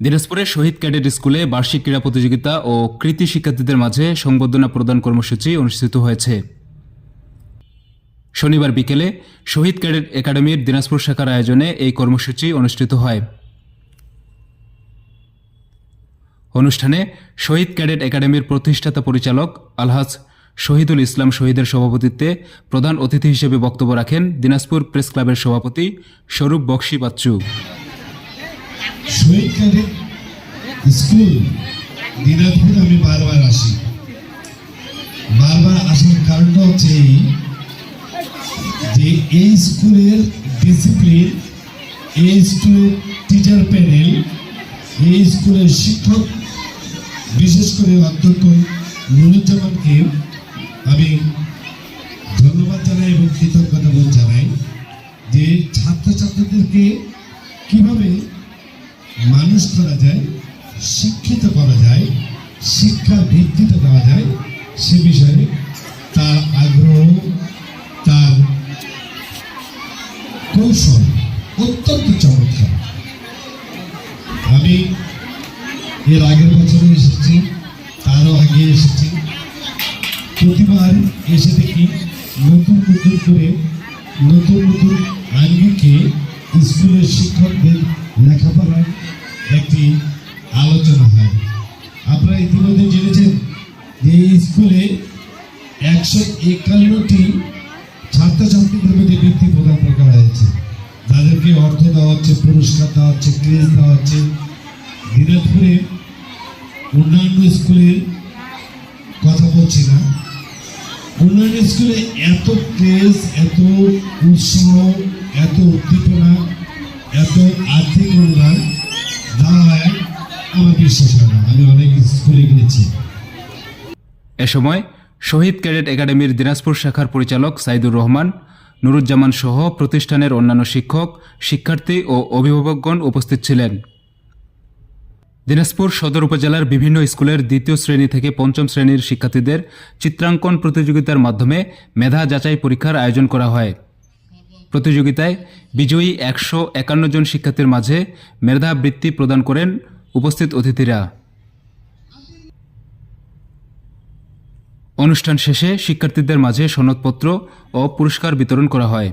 দিনাজপুরের শহীদ ক্যাডেট স্কুলে বার্ষিক ক্রীড়া প্রতিযোগিতা ও কৃতি শিক্ষার্থীদের মাঝে সংবর্ধনা প্রদান কর্মসূচি অনুষ্ঠিত হয়েছে। শনিবার বিকেলে শহীদ ক্যাডেট একাডেমির দিনাজপুর শাখার আয়োজনে এই কর্মসূচি অনুষ্ঠিত হয়। অনুষ্ঠানে শহীদ ক্যাডেট একাডেমির প্রতিষ্ঠাতা পরিচালক আলহাজ শহীদুল ইসলাম শহীদের সভাপতিত্বে প্রধান অতিথি হিসেবে বক্তব্য রাখেন দিনাজপুর প্রেস ক্লাবের সভাপতি স্বরূপ বক্সি বাচ্চু। শহীদ ক্যাডেট স্কুল, দিনাজপুর আমি বারবার আসি। বারবার আসার কারণটা হচ্ছে এই যে এই স্কুলের ডিসিপ্লিন এই স্কুলের টিচার প্যানেল এই স্কুলের শিক্ষক, বিশেষ করে অধ্যক্ষ নুরুজ্জামানকে আমি ধন্যবাদ জানাই এবং কৃতজ্ঞতা বোধ জানাই যে ছাত্রছাত্রীদেরকে কীভাবে মানুষ করা যায়, শিক্ষিত করা যায় শিক্ষা ভিত্তিতে দেওয়া যায়, সে বিষয়ে তার আগ্রহ, তার কৌশল অত্যন্ত চমৎকার। আমি এর আগের বছরে এসেছি, তারও আগে এসেছি। প্রতিবার এসে দেখি নতুন নতুন করে, নতুন নতুন আঙ্গিকে স্কুলের শিক্ষকদের লেখাপড়ার একটি আলোচনা হয়। আপনারা ইতিমধ্যে জেনেছেন যে এই স্কুলে একশো একান্নটি ছাত্রছাত্রীদের মধ্যে বৃত্তি প্রদান করা হয়েছে যাদেরকে অর্থ দেওয়া হচ্ছে, পুরস্কার দেওয়া হচ্ছে, ক্রেজ দেওয়া হচ্ছে। দিনাজপুরে অন্যান্য স্কুলের কথা বলছি না। অন্যান্য স্কুলে এত ক্রেজ, এত উৎসাহ, এত উদ্দীপনা, এত আর্থিক অনুদান এ সময় শহীদ ক্যাডেট একাডেমির দিনাজপুর শাখার পরিচালক সাইদুর রহমান, নুরুজ্জামান সহ প্রতিষ্ঠানের অন্যান্য শিক্ষক, শিক্ষার্থী ও অভিভাবকগণ উপস্থিত ছিলেন। দিনাজপুর সদর উপজেলার বিভিন্ন স্কুলের দ্বিতীয় শ্রেণি থেকে পঞ্চম শ্রেণির শিক্ষার্থীদের চিত্রাঙ্কন প্রতিযোগিতার মাধ্যমে মেধা যাচাই পরীক্ষার আয়োজন করা হয়। প্রতিযোগিতায় বিজয়ী একশো একান্ন জন শিক্ষার্থীর মাঝে মেধাবৃত্তি প্রদান করেন উপস্থিত অতিথিরা। অনুষ্ঠান শেষে শিক্ষার্থীদের মাঝে সনদপত্র ও পুরস্কার বিতরণ করা হয়।